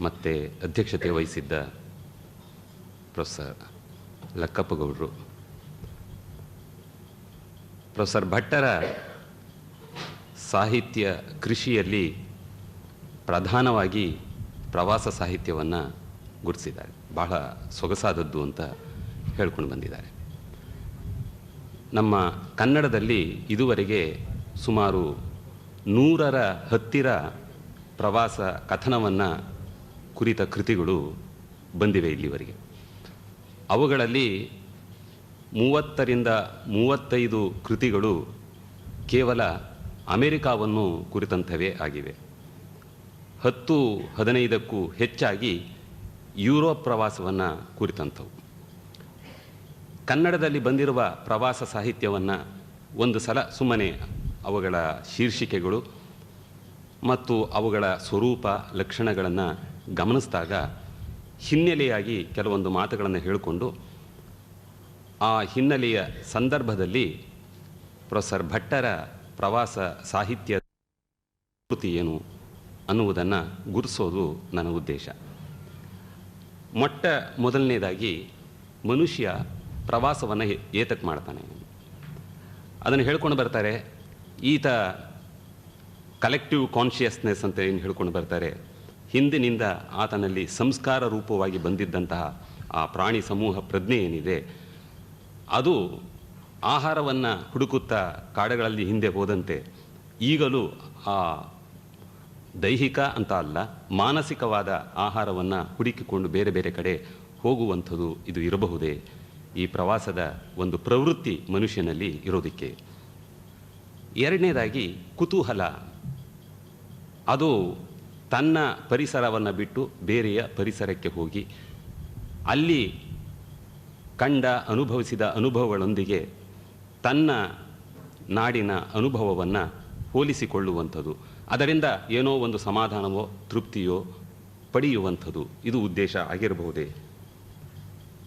ಮತ್ತು ಅಧ್ಯಕ್ಷತೆ ವಹಿಸಿದ್ದ ಪ್ರೊಫೆಸರ್ ಲಕ್ಕಪ್ಪಗೌಡರು. ಪ್ರೊಫೆಸರ್ ಭಟ್ಟರ ಸಾಹಿತ್ಯ ಕೃಷಿಯಲ್ಲಿ ಪ್ರಧಾನವಾಗಿ ಪ್ರವಾಸ ಸಾಹಿತ್ಯವನ್ನು ಗುರುತಿಸಿದ್ದಾರೆ. ಬಹಳ ಸೊಗಸಾದದ್ದು ಅಂತ ಹೇಳ್ಕೊಂಡು ಬಂದಿದ್ದಾರೆ. ನಮ್ಮ ಕನ್ನಡದಲ್ಲಿ ಇದುವರೆಗೆ ಸುಮಾರು ನೂರರ ಹತ್ತಿರ ಪ್ರವಾಸ ಕಥನವನ್ನು ಕುರಿತ ಕೃತಿಗಳು ಬಂದಿವೆ ಇಲ್ಲಿವರೆಗೆ. ಅವುಗಳಲ್ಲಿ ಮೂವತ್ತರಿಂದ ಮೂವತ್ತೈದು ಕೃತಿಗಳು ಕೇವಲ ಅಮೆರಿಕಾವನ್ನು ಕುರಿತಂಥವೇ ಆಗಿವೆ. ಹತ್ತು ಹದಿನೈದಕ್ಕೂ ಹೆಚ್ಚಾಗಿ ಯುರೋಪ್ ಪ್ರವಾಸವನ್ನು ಕುರಿತಂಥವು. ಕನ್ನಡದಲ್ಲಿ ಬಂದಿರುವ ಪ್ರವಾಸ ಸಾಹಿತ್ಯವನ್ನು ಒಂದು ಸಲ ಸುಮ್ಮನೆ ಅವುಗಳ ಶೀರ್ಷಿಕೆಗಳು ಮತ್ತು ಅವುಗಳ ಸ್ವರೂಪ, ಲಕ್ಷಣಗಳನ್ನು ಗಮನಿಸಿದಾಗ ಹಿನ್ನೆಲೆಯಾಗಿ ಕೆಲವೊಂದು ಮಾತುಗಳನ್ನು ಹೇಳಿಕೊಂಡು ಆ ಹಿನ್ನೆಲೆಯ ಸಂದರ್ಭದಲ್ಲಿ ಪ್ರೊಫೆಸರ್ ಭಟ್ಟರ ಪ್ರವಾಸ ಸಾಹಿತ್ಯ ಕೃತಿ ಏನು ಅನ್ನುವುದನ್ನು ಗುರುಸೋದು ನನ್ನ ಉದ್ದೇಶ. ಮೊಟ್ಟ ಮೊದಲನೇದಾಗಿ ಮನುಷ್ಯ ಪ್ರವಾಸವನ್ನು ಏತಕ್ಕೆ ಮಾಡ್ತಾನೆ. ಅದನ್ನು ಹೇಳ್ಕೊಂಡು ಬರ್ತಾರೆ, ಈತ ಕಲೆಕ್ಟಿವ್ ಕಾನ್ಷಿಯಸ್ನೆಸ್ ಅಂತ ಏನು ಹೇಳ್ಕೊಂಡು ಬರ್ತಾರೆ ಹಿಂದಿನಿಂದ ಆತನಲ್ಲಿ ಸಂಸ್ಕಾರ ರೂಪವಾಗಿ ಬಂದಿದ್ದಂತಹ ಆ ಪ್ರಾಣಿ ಸಮೂಹ ಪ್ರಜ್ಞೆ ಏನಿದೆ, ಅದು ಆಹಾರವನ್ನು ಹುಡುಕುತ್ತಾ ಕಾಡುಗಳಲ್ಲಿ ಹಿಂದೆ ಹೋದಂತೆ ಈಗಲೂ ಆ ದೈಹಿಕ ಅಂತ ಅಲ್ಲ, ಮಾನಸಿಕವಾದ ಆಹಾರವನ್ನು ಹುಡುಕಿಕೊಂಡು ಬೇರೆ ಬೇರೆ ಕಡೆ ಹೋಗುವಂಥದ್ದು ಇದು ಇರಬಹುದೇ? ಈ ಪ್ರವಾಸದ ಒಂದು ಪ್ರವೃತ್ತಿ ಮನುಷ್ಯನಲ್ಲಿ ಇರೋದಕ್ಕೆ. ಎರಡನೇದಾಗಿ ಕುತೂಹಲ. ಅದು ತನ್ನ ಪರಿಸರವನ್ನು ಬಿಟ್ಟು ಬೇರೆಯ ಪರಿಸರಕ್ಕೆ ಹೋಗಿ ಅಲ್ಲಿ ಕಂಡ ಅನುಭವಿಸಿದ ಅನುಭವಗಳೊಂದಿಗೆ ತನ್ನ ನಾಡಿನ ಅನುಭವವನ್ನು ಹೋಲಿಸಿಕೊಳ್ಳುವಂಥದ್ದು ಅದರಿಂದ ಏನೋ ಒಂದು ಸಮಾಧಾನವೋ, ತೃಪ್ತಿಯೋ ಪಡೆಯುವಂಥದ್ದು ಇದು ಉದ್ದೇಶ ಆಗಿರಬಹುದೇ?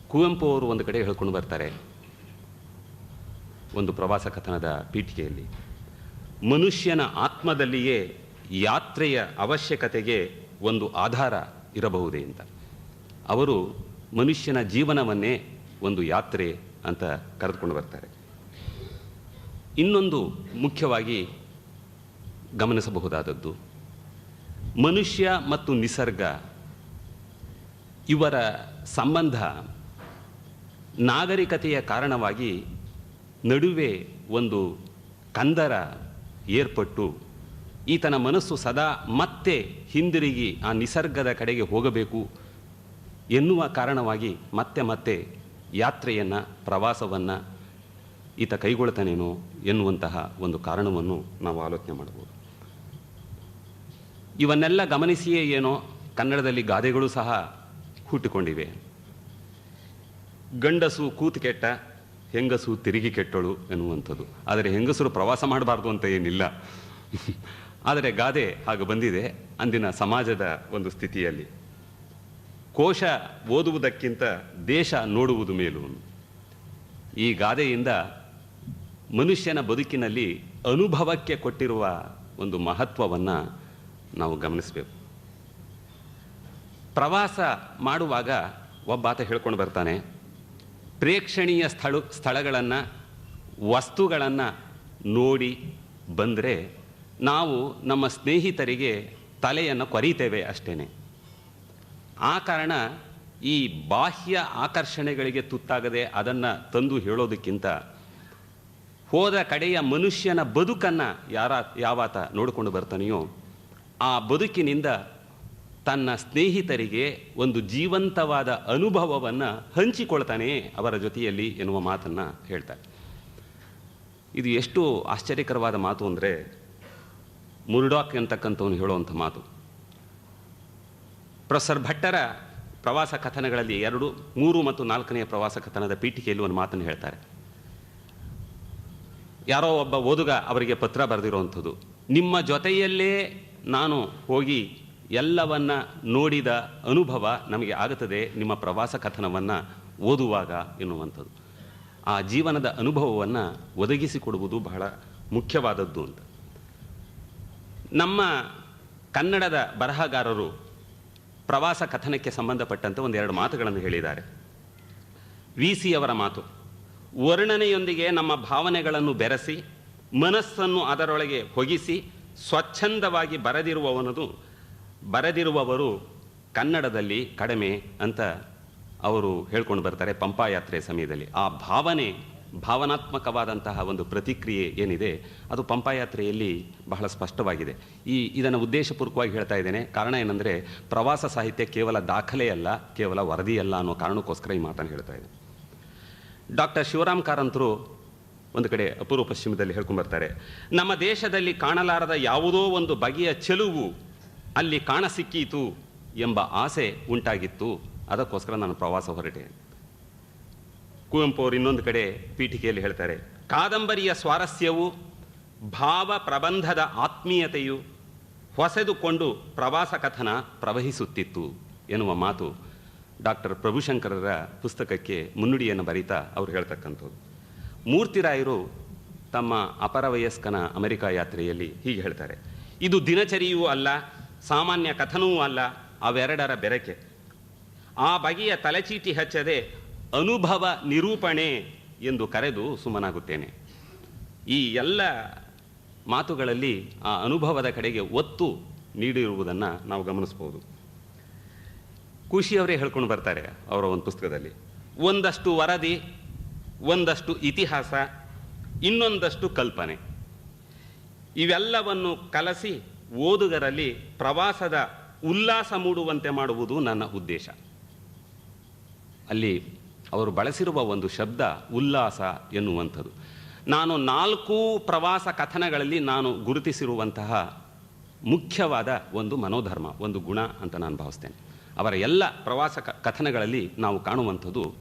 ಕುವೆಂಪು ಅವರು ಒಂದು ಕಡೆ ಹೇಳ್ಕೊಂಡು ಬರ್ತಾರೆ. ಒಂದು ಪ್ರವಾಸ ಕಥನದ ಪೀಠಿಕೆಯಲ್ಲಿ ಮನುಷ್ಯನ ಆತ್ಮದಲ್ಲಿಯೇ ಯಾತ್ರೆಯ ಅವಶ್ಯಕತೆಗೆ ಒಂದು ಆಧಾರ ಇರಬಹುದೇ ಅಂತ. ಅವರು ಮನುಷ್ಯನ ಜೀವನವನ್ನೇ ಒಂದು ಯಾತ್ರೆ ಅಂತ ಕರೆದುಕೊಂಡು ಬರ್ತಾರೆ. ಇನ್ನೊಂದು ಮುಖ್ಯವಾಗಿ ಗಮನಿಸಬಹುದಾದದ್ದು, ಮನುಷ್ಯ ಮತ್ತು ನಿಸರ್ಗ ಇವರ ಸಂಬಂಧ ನಾಗರಿಕತೆಯ ಕಾರಣವಾಗಿ ನಡುವೆ ಒಂದು ಕಂದರ ಏರ್ಪಟ್ಟು ಈತನ ಮನಸ್ಸು ಸದಾ ಮತ್ತೆ ಹಿಂದಿರುಗಿ ಆ ನಿಸರ್ಗದ ಕಡೆಗೆ ಹೋಗಬೇಕು ಎನ್ನುವ ಕಾರಣವಾಗಿ ಮತ್ತೆ ಮತ್ತೆ ಯಾತ್ರೆಯನ್ನು, ಪ್ರವಾಸವನ್ನು ಈತ ಕೈಗೊಳ್ತಾನೇನೋ ಎನ್ನುವಂತಹ ಒಂದು ಕಾರಣವನ್ನು ನಾವು ಆಲೋಚನೆ ಮಾಡಬಹುದು. ಇವನ್ನೆಲ್ಲ ಗಮನಿಸಿಯೇ ಏನೋ ಕನ್ನಡದಲ್ಲಿ ಗಾದೆಗಳು ಸಹ ಹುಟ್ಟಿಕೊಂಡಿವೆ. ಗಂಡಸು ಕೂತು ಕೆಟ್ಟ, ಹೆಂಗಸು ತಿರುಗಿ ಕೆಟ್ಟಳು ಎನ್ನುವಂಥದ್ದು. ಆದರೆ ಹೆಂಗಸರು ಪ್ರವಾಸ ಮಾಡಬಾರ್ದು ಅಂತ ಏನಿಲ್ಲ. ಆದರೆ ಗಾದೆ ಹಾಗೆ ಬಂದಿದೆ ಅಂದಿನ ಸಮಾಜದ ಒಂದು ಸ್ಥಿತಿಯಲ್ಲಿ. ಕೋಶ ಓದುವುದಕ್ಕಿಂತ ದೇಶ ನೋಡುವುದು ಮೇಲು. ಈ ಗಾದೆಯಿಂದ ಮನುಷ್ಯನ ಬದುಕಿನಲ್ಲಿ ಅನುಭವಕ್ಕೆ ಕೊಟ್ಟಿರುವ ಒಂದು ಮಹತ್ವವನ್ನು ನಾವು ಗಮನಿಸಬೇಕು. ಪ್ರವಾಸ ಮಾಡುವಾಗ ಒಬ್ಬಾತ ಹೇಳ್ಕೊಂಡು ಬರ್ತಾನೆ, ಪ್ರೇಕ್ಷಣೀಯ ಸ್ಥಳ ಸ್ಥಳಗಳನ್ನು, ವಸ್ತುಗಳನ್ನು ನೋಡಿ ಬಂದರೆ ನಾವು ನಮ್ಮ ಸ್ನೇಹಿತರಿಗೆ ತಲೆಯನ್ನು ಕೊರೀತೇವೆ ಅಷ್ಟೇ ಆ ಕಾರಣ ಈ ಬಾಹ್ಯ ಆಕರ್ಷಣೆಗಳಿಗೆ ತುತ್ತಾಗದೆ ಅದನ್ನು ತಂದು ಹೇಳೋದಕ್ಕಿಂತ ಹೋದ ಕಡೆಯ ಮನುಷ್ಯನ ಬದುಕನ್ನು ಯಾರ ಯಾವಾತ ನೋಡಿಕೊಂಡು ಬರ್ತಾನೆಯೋ, ಆ ಬದುಕಿನಿಂದ ತನ್ನ ಸ್ನೇಹಿತರಿಗೆ ಒಂದು ಜೀವಂತವಾದ ಅನುಭವವನ್ನು ಹಂಚಿಕೊಳ್ತಾನೆ ಅವರ ಜೊತೆಯಲ್ಲಿ ಎನ್ನುವ ಮಾತನ್ನು ಹೇಳ್ತಾರೆ. ಇದು ಎಷ್ಟು ಆಶ್ಚರ್ಯಕರವಾದ ಮಾತು ಅಂದರೆ ಮುರ್ಡಾಕ್ ಅಂತಕ್ಕಂಥವನು ಹೇಳುವಂಥ ಮಾತು. ಪ್ರೊಫೆಸರ್ ಭಟ್ಟರ ಪ್ರವಾಸ ಕಥನಗಳಲ್ಲಿ ಎರಡು, ಮೂರು ಮತ್ತು ನಾಲ್ಕನೆಯ ಪ್ರವಾಸ ಕಥನದ ಪೀಠಿಕೆಯಲ್ಲಿ ಒಂದು ಮಾತನ್ನು ಹೇಳ್ತಾರೆ. ಯಾರೋ ಒಬ್ಬ ಓದುಗ ಅವರಿಗೆ ಪತ್ರ ಬರೆದಿರುವಂಥದ್ದು, ನಿಮ್ಮ ಜೊತೆಯಲ್ಲೇ ನಾನು ಹೋಗಿ ಎಲ್ಲವನ್ನ ನೋಡಿದ ಅನುಭವ ನಮಗೆ ಆಗುತ್ತದೆ, ನಿಮ್ಮ ಪ್ರವಾಸ ಕಥನವನ್ನು ಓದುವಾಗ ಎನ್ನುವಂಥದ್ದು. ಆ ಜೀವನದ ಅನುಭವವನ್ನು ಒದಗಿಸಿಕೊಡುವುದು ಬಹಳ ಮುಖ್ಯವಾದದ್ದು ಅಂತ. ನಮ್ಮ ಕನ್ನಡದ ಬರಹಗಾರರು ಪ್ರವಾಸ ಕಥನಕ್ಕೆ ಸಂಬಂಧಪಟ್ಟಂತೆ ಒಂದೆರಡು ಮಾತುಗಳನ್ನು ಹೇಳಿದ್ದಾರೆ. ವಿ ಸಿ ಅವರ ಮಾತು, ವರ್ಣನೆಯೊಂದಿಗೆ ನಮ್ಮ ಭಾವನೆಗಳನ್ನು ಬೆರೆಸಿ, ಮನಸ್ಸನ್ನು ಅದರೊಳಗೆ ಹೊಗಿಸಿ, ಸ್ವಚ್ಛಂದವಾಗಿ ಬರೆದಿರುವವನದು, ಬರೆದಿರುವವರು ಕನ್ನಡದಲ್ಲಿ ಕಡಿಮೆ ಅಂತ ಅವರು ಹೇಳ್ಕೊಂಡು ಬರ್ತಾರೆ ಪಂಪಾಯಾತ್ರೆ ಸಮಯದಲ್ಲಿ. ಆ ಭಾವನೆ ಭಾವನಾತ್ಮಕವಾದಂತಹ ಒಂದು ಪ್ರತಿಕ್ರಿಯೆ ಏನಿದೆ, ಅದು ಪಂಪಾಯಾತ್ರೆಯಲ್ಲಿ ಬಹಳ ಸ್ಪಷ್ಟವಾಗಿದೆ. ಈ ಇದನ್ನು ಉದ್ದೇಶಪೂರ್ವಕವಾಗಿ ಹೇಳ್ತಾ ಇದ್ದೇನೆ. ಕಾರಣ ಏನಂದರೆ, ಪ್ರವಾಸ ಸಾಹಿತ್ಯ ಕೇವಲ ದಾಖಲೆಯಲ್ಲ ಕೇವಲ ವರದಿಯಲ್ಲ ಅನ್ನೋ ಕಾರಣಕ್ಕೋಸ್ಕರ ಈ ಮಾತನ್ನು ಹೇಳ್ತಾ ಇದ್ದೇನೆ. ಡಾಕ್ಟರ್ ಶಿವರಾಮ್ ಕಾರಂತರು ಒಂದು ಕಡೆ ಅಪೂರ್ವ ಪಶ್ಚಿಮದಲ್ಲಿ ಹೇಳ್ಕೊಂಡ್ಬರ್ತಾರೆ ನಮ್ಮ ದೇಶದಲ್ಲಿ ಕಾಣಲಾರದ ಯಾವುದೋ ಒಂದು ಬಗೆಯ ಚೆಲುವು ಅಲ್ಲಿ ಕಾಣಸಿಕ್ಕೀತು ಎಂಬ ಆಸೆ ಉಂಟಾಗಿತ್ತು. ಅದಕ್ಕೋಸ್ಕರ ನಾನು ಪ್ರವಾಸ ಹೊರಟೆ. ಕುವೆಂಪು ಅವರು ಇನ್ನೊಂದು ಕಡೆ ಪೀಠಿಕೆಯಲ್ಲಿ ಹೇಳ್ತಾರೆ, ಕಾದಂಬರಿಯ ಸ್ವಾರಸ್ಯವು ಭಾವ ಪ್ರಬಂಧದ ಆತ್ಮೀಯತೆಯು ಹೊಸೆದುಕೊಂಡು ಪ್ರವಾಸ ಕಥನ ಪ್ರವಹಿಸುತ್ತಿತ್ತು ಎನ್ನುವ ಮಾತು ಡಾಕ್ಟರ್ ಪ್ರಭುಶಂಕರರ ಪುಸ್ತಕಕ್ಕೆ ಮುನ್ನುಡಿಯನ್ನು ಬರೀತಾ ಅವರು ಹೇಳ್ತಕ್ಕಂಥದ್ದು. ಮೂರ್ತಿರಾಯರು ತಮ್ಮ ಅಪರವಯಸ್ಕನ ಅಮೆರಿಕ ಯಾತ್ರೆಯಲ್ಲಿ ಹೀಗೆ ಹೇಳ್ತಾರೆ, ಇದು ದಿನಚರಿಯೂ ಅಲ್ಲ, ಸಾಮಾನ್ಯ ಕಥನವೂ ಅಲ್ಲ, ಅವೆರಡರ ಬೆರಕೆ. ಆ ಬಗೆಯ ತಲೆಚೀಟಿ ಹಚ್ಚದೆ ಅನುಭವ ನಿರೂಪಣೆ ಎಂದು ಕರೆದು ಸುಮ್ಮನಾಗುತ್ತೇನೆ. ಈ ಎಲ್ಲ ಮಾತುಗಳಲ್ಲಿ ಆ ಅನುಭವದ ಕಡೆಗೆ ಒತ್ತು ನೀಡಿರುವುದನ್ನು ನಾವು ಗಮನಿಸ್ಬೋದು ಖುಷಿಯವರೇ ಹೇಳ್ಕೊಂಡು ಬರ್ತಾರೆ ಅವರ ಒಂದು ಪುಸ್ತಕದಲ್ಲಿ. ಒಂದಷ್ಟು ವರದಿ, ಒಂದಷ್ಟು ಇತಿಹಾಸ, ಇನ್ನೊಂದಷ್ಟು ಕಲ್ಪನೆ. ಇವೆಲ್ಲವನ್ನು ಕಲಸಿ ಓದುಗರಲ್ಲಿ ಪ್ರವಾಸದ ಉಲ್ಲಾಸ ಮೂಡುವಂತೆ ಮಾಡುವುದು ನನ್ನ ಉದ್ದೇಶ. ಅಲ್ಲಿ ಅವರು ಬಳಸಿರುವ ಒಂದು ಶಬ್ದ ಉಲ್ಲಾಸ ಎನ್ನುವಂಥದ್ದು. ನಾನು ನಾಲ್ಕು ಪ್ರವಾಸ ಕಥನಗಳಲ್ಲಿ ನಾನು ಗುರುತಿಸಿರುವಂತಹ ಮುಖ್ಯವಾದ ಒಂದು ಮನೋಧರ್ಮ, ಒಂದು ಗುಣ ಅಂತ ನಾನು ಭಾವಿಸ್ತೇನೆ. ಅವರ ಎಲ್ಲ ಪ್ರವಾಸ ಕಥನಗಳಲ್ಲಿ ನಾವು ಕಾಣುವಂಥದ್ದು